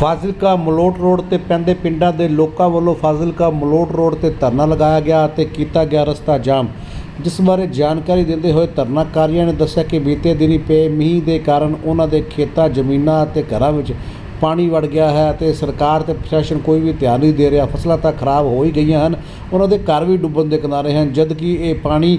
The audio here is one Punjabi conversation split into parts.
ਫਾਜ਼ਿਲਕਾ ਮਲੋਟ ਰੋਡ ਤੇ ਪੈਂਦੇ ਪਿੰਡਾਂ ਦੇ ਲੋਕਾਂ ਵੱਲੋਂ ਫਾਜ਼ਿਲਕਾ ਮਲੋਟ ਰੋਡ ਤੇ ਧਰਨਾ ਲਗਾਇਆ ਗਿਆ ਅਤੇ ਕੀਤਾ ਗਿਆ ਰਸਤਾ ਜਾਮ। ਜਿਸ ਬਾਰੇ ਜਾਣਕਾਰੀ ਦਿੰਦੇ ਹੋਏ ਧਰਨਾਕਾਰੀਆਂ ਨੇ ਦੱਸਿਆ ਕਿ ਬੀਤੇ ਦਿਨੀ ਪਏ ਮੀਂਹ ਦੇ ਕਾਰਨ ਉਹਨਾਂ ਦੇ ਖੇਤਾਂ, ਜ਼ਮੀਨਾਂ ਅਤੇ ਘਰਾਂ ਵਿੱਚ ਪਾਣੀ ਵੜ ਗਿਆ ਹੈ ਅਤੇ ਸਰਕਾਰ ਤੇ ਪ੍ਰਸ਼ਾਸਨ ਕੋਈ ਵੀ ਧਿਆਨ ਨਹੀਂ ਦੇ ਰਿਹਾ। ਫਸਲਾਂ ਤਾਂ ਖਰਾਬ ਹੋ ਹੀ ਗਈਆਂ ਹਨ। ਉਹਨਾਂ ਦੇ ਘਰ ਵੀ ਡੁੱਬਣ ਦੇ ਕਿਨਾਰੇ ਹਨ ਜਦ ਕਿ ਇਹ ਪਾਣੀ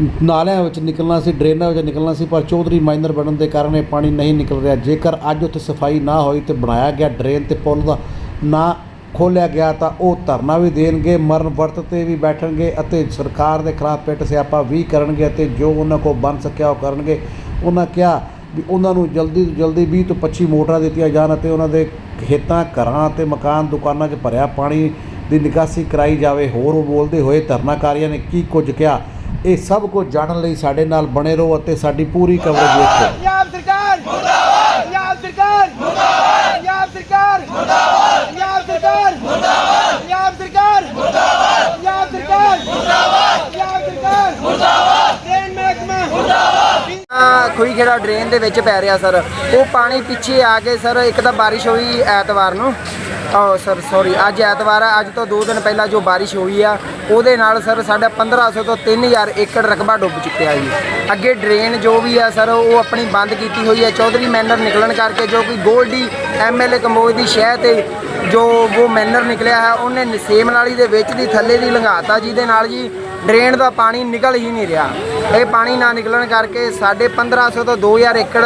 ਨਾਲਿਆਂ ਵਿੱਚ ਨਿਕਲਣਾ ਸੀ, ਡਰੇਨਾਂ ਵਿੱਚ ਨਿਕਲਣਾ ਸੀ, ਪਰ ਚੌਧਰੀ ਮਾਈਨਰ ਬਣਨ ਦੇ ਕਾਰਨ ਇਹ ਪਾਣੀ ਨਹੀਂ ਨਿਕਲ ਰਿਹਾ। ਜੇਕਰ ਅੱਜ ਉੱਥੇ ਸਫ਼ਾਈ ਨਾ ਹੋਈ ਤੇ ਬਣਾਇਆ ਗਿਆ ਡਰੇਨ ਤੇ ਪੁਲ ਦਾ ਨਾ ਖੋਲਿਆ ਗਿਆ ਤਾਂ ਉਹ ਧਰਨਾ ਵੀ ਦੇਣਗੇ, ਮਰਨ ਵਰਤ ਤੇ ਵੀ ਬੈਠਣਗੇ ਅਤੇ ਸਰਕਾਰ ਦੇ ਖਿਲਾਫ ਪਿੱਟ ਸਿਆਪਾ ਵੀ ਕਰਨਗੇ ਅਤੇ ਜੋ ਉਹਨਾਂ ਕੋਲ ਬਣ ਸਕਿਆ ਉਹ ਕਰਨਗੇ। ਉਹਨਾਂ ਕਿਹਾ ਵੀ ਉਹਨਾਂ ਨੂੰ ਜਲਦੀ ਤੋਂ ਜਲਦੀ 20 ਤੋਂ 25 ਮੋਟਰਾਂ ਦਿੱਤੀਆਂ ਜਾਣ ਅਤੇ ਉਹਨਾਂ ਦੇ ਖੇਤਾਂ, ਘਰਾਂ ਤੇ ਮਕਾਨ ਦੁਕਾਨਾਂ 'ਚ ਭਰਿਆ ਪਾਣੀ ਦੀ ਨਿਕਾਸੀ ਕਰਾਈ ਜਾਵੇ। ਹੋਰ ਬੋਲਦੇ ਹੋਏ ਧਰਨਾਕਾਰੀਆਂ ਨੇ ਕੀ ਕੁਝ ਕਿਹਾ? ਇਹ ਸਭ ਕੁਝ ਜਾਣਨ ਲਈ ਸਾਡੇ ਨਾਲ ਬਣੇ ਰਹੋ ਅਤੇ ਸਾਡੀ ਪੂਰੀ ਕਵਰੇਜ ਦੇਖੋ ਪੰਜਾਬ ਸਰਕਾਰ! ਮੁਰਦਾਬਾਦ ਪੰਜਾਬ ਸਰਕਾਰ! ਮੁਰਦਾਬਾਦ ਪੰਜਾਬ ਸਰਕਾਰ! ਮੁਰਦਾਬਾਦ ਪੰਜਾਬ ਸਰਕਾਰ! ਮੁਰਦਾਬਾਦ ਪੰਜਾਬ ਸਰਕਾਰ! ਮੁਰਦਾਬਾਦ ਪੰਜਾਬ ਸਰਕਾਰ! ਮੁਰਦਾਬਾਦ ਪੰਜਾਬ ਸਰਕਾਰ! ਮੁਰਦਾਬਾਦ ਟ੍ਰੇਨ ਮਹਿਕਮਾ! ਮੁਰਦਾਬਾਦ ਆ ਖੂਹੀ ਖੇੜਾ ਡਰੇਨ ਦੇ ਵਿੱਚ ਪੈ ਰਿਹਾ ਸਰ ਉਹ ਪਾਣੀ ਪਿੱਛੇ ਆ ਕੇ ਸਰ ਇੱਕ ਤਾਂ ਬਾਰਿਸ਼ ਹੋਈ ਐਤਵਾਰ ਨੂੰ। ਓ ਸਰ ਸੌਰੀ ਅੱਜ ਐਤਵਾਰ ਆ, ਅੱਜ ਤੋਂ 2 ਦਿਨ ਪਹਿਲਾਂ ਜੋ ਬਾਰਿਸ਼ ਹੋਈ ਆ, ਉਹਦੇ ਨਾਲ ਸਰ ਸਾਡਾ 1500 ਤੋਂ 3000 ਏਕੜ ਰਕਬਾ ਡੁੱਬ ਚੁੱਕਿਆ ਜੀ। ਅੱਗੇ ਡਰੇਨ ਜੋ ਵੀ ਆ ਸਰ ਉਹ ਆਪਣੀ ਬੰਦ ਕੀਤੀ ਹੋਈ ਹੈ ਚੌਧਰੀ ਮੈਨਰ ਨਿਕਲਣ ਕਰਕੇ ਜੋ ਕਿ ਗੋਲਡੀ ਐਮਐਲਏ ਕੰਬੋਜ ਦੀ ਸ਼ਹਿ ਤੇ ਜੋ ਉਹ ਮੈਨਰ ਨਿਕਲਿਆ ਹੈ, ਉਹਨੇ ਨਸੇਮ ਨਾਲੀ ਦੇ ਵਿੱਚ ਦੀ ਥੱਲੇ ਦੀ ਲੰਘਾਤਾ। ਜਿਹਦੇ ਨਾਲ ਜੀ ਡਰੇਨ ਦਾ ਪਾਣੀ ਨਿਕਲ ਹੀ ਨਹੀਂ ਰਿਹਾ। ਇਹ ਪਾਣੀ ਨਾ ਨਿਕਲਣ ਕਰਕੇ ਸਾਡੇ 1500 ਤੋਂ 2000 ਏਕੜ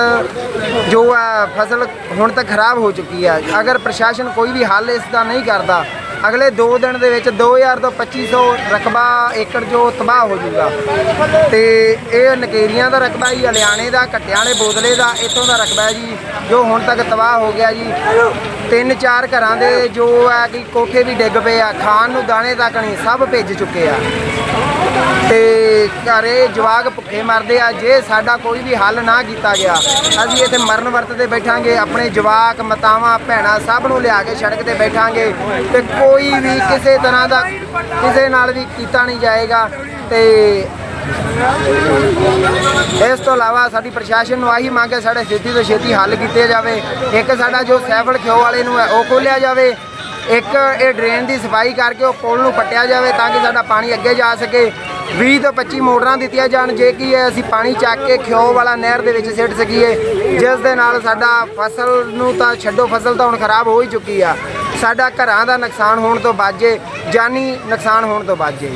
ਜੋ ਹੈ ਫਸਲ ਹੁਣ ਤੱਕ ਖਰਾਬ ਹੋ ਚੁੱਕੀ ਹੈ ਅਗਰ ਪ੍ਰਸ਼ਾਸਨ ਕੋਈ ਵੀ ਹੱਲ ਇਸ ਦਾ ਨਹੀਂ ਕਰਦਾ, ਅਗਲੇ 2 ਦਿਨ ਦੇ ਵਿੱਚ 2000 ਤੋਂ 2500 ਰਕਬਾ ਏਕੜ ਜੋ ਤਬਾਹ ਹੋ ਜਾਊਗਾ। ਤੇ ਇਹ ਨਕੇਰੀਆਂ ਦਾ ਰਕਬਾ ਜੀ ਹਲਿਆਣੇ ਦਾ ਕੱਟਿਆਂ ਵਾਲੇ ਬੋਦਲੇ ਦਾ, ਇੱਥੋਂ ਦਾ ਰਕਬਾ ਜੀ, ਜੋ ਹੁਣ ਤੱਕ ਤਬਾਹ ਹੋ ਗਿਆ ਜੀ। ਤਿੰਨ ਚਾਰ ਘਰਾਂ ਦੇ ਜੋ ਹੈ ਕਿ ਕੋਠੇ ਵੀ ਡਿੱਗ ਪਏ ਆ, ਖਾਣ ਨੂੰ ਦਾਣੇ ਤੱਕ ਨਹੀਂ, ਸਭ ਭਿੱਜ ਚੁੱਕੇ ਆ। ਤੇ ਘਰੇ ਜਵਾਗ ਭੁੱਖੇ ਮਰਦੇ ਆ, ਜੇ ਸਾਡਾ ਕੋਈ ਵੀ ਹੱਲ ਨਾ ਕੀਤਾ ਗਿਆ, ਅਸੀਂ ਇੱਥੇ ਮਰਨ ਵਰਤ ਤੇ ਬੈਠਾਂਗੇ, ਆਪਣੇ ਜਵਾਕ, ਮਤਾਵਾਂ, ਭੈਣਾਂ ਸਭ ਨੂੰ ਲਿਆ ਕੇ ਸੜਕ ਤੇ ਬੈਠਾਂਗੇ, ਤੇ ਕੋਈ ਵੀ ਕਿਸੇ ਤਰ੍ਹਾਂ ਦਾ ਕਿਸੇ ਨਾਲ ਵੀ ਕੀਤਾ ਨਹੀਂ ਜਾਏਗਾ, ਤੇ ਇਸ ਤੋਂ ਇਲਾਵਾ ਸਾਡੀ ਪ੍ਰਸ਼ਾਸਨ ਨੂੰ ਆਹੀ ਮੰਗ ਹੈ ਸਾਡੇ ਛੇਤੀ ਤੋਂ ਛੇਤੀ ਹੱਲ ਕੀਤੇ ਜਾਵੇ। ਇੱਕ ਸਾਡਾ ਜੋ ਸੈਫਲ ਖਿਓ ਵਾਲੇ ਨੂੰ ਹੈ, ਉਹ ਖੋਲਿਆ ਜਾਵੇ। ਇੱਕ ਇਹ ਡਰੇਨ ਦੀ ਸਫ਼ਾਈ ਕਰਕੇ ਉਹ ਪੁਲ ਨੂੰ ਪੱਟਿਆ ਜਾਵੇ ਤਾਂ ਕਿ ਸਾਡਾ ਪਾਣੀ ਅੱਗੇ ਜਾ ਸਕੇ। 20 ਤੋਂ 25 ਮੋਟਰਾਂ ਦਿੱਤੀਆਂ ਜਾਣ, ਜੇ ਕਿ ਇਹ ਅਸੀਂ ਪਾਣੀ ਚੱਕ ਕੇ ਖਿਓ ਵਾਲਾ ਨਹਿਰ ਦੇ ਵਿੱਚ ਸਿੱਟ ਸਕੀਏ, ਜਿਸ ਦੇ ਨਾਲ ਸਾਡਾ ਫਸਲ ਨੂੰ ਤਾਂ ਛੱਡੋ, ਫਸਲ ਤਾਂ ਹੁਣ ਖਰਾਬ ਹੋ ਹੀ ਚੁੱਕੀ ਆ। ਸਾਡਾ ਘਰਾਂ ਦਾ ਨੁਕਸਾਨ ਹੋਣ ਤੋਂ ਬਾਜੇ ਜਾਨੀ ਨੁਕਸਾਨ ਹੋਣ ਤੋਂ ਬਾਜੇ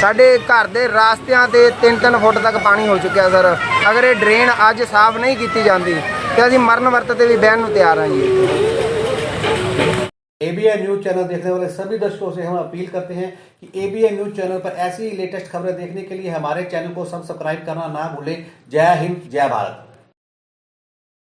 ਸਾਡੇ ਘਰ ਦੇ ਰਾਸਤਿਆਂ ਤੇ 3-3 ਫੁੱਟ ਤੱਕ ਪਾਣੀ ਹੋ ਚੁੱਕਿਆ ਸਰ ਅਗਰ ਇਹ ਡਰੇਨ ਅੱਜ ਸਾਫ਼ ਨਹੀਂ ਕੀਤੀ ਜਾਂਦੀ ਤੇ ਅਸੀਂ ਮਰਨ ਵਰਤ ਤੇ ਵੀ ਬਹਿਣ ਨੂੰ ਤਿਆਰ ਹਾਂ ਜੀ एबीएन न्यूज चैनल देखने वाले सभी दर्शकों से हम अपील करते हैं कि एबीएन न्यूज चैनल पर ऐसी लेटेस्ट खबरें देखने के लिए हमारे चैनल को सब्सक्राइब करना ना भूलें जय हिंद जय भारत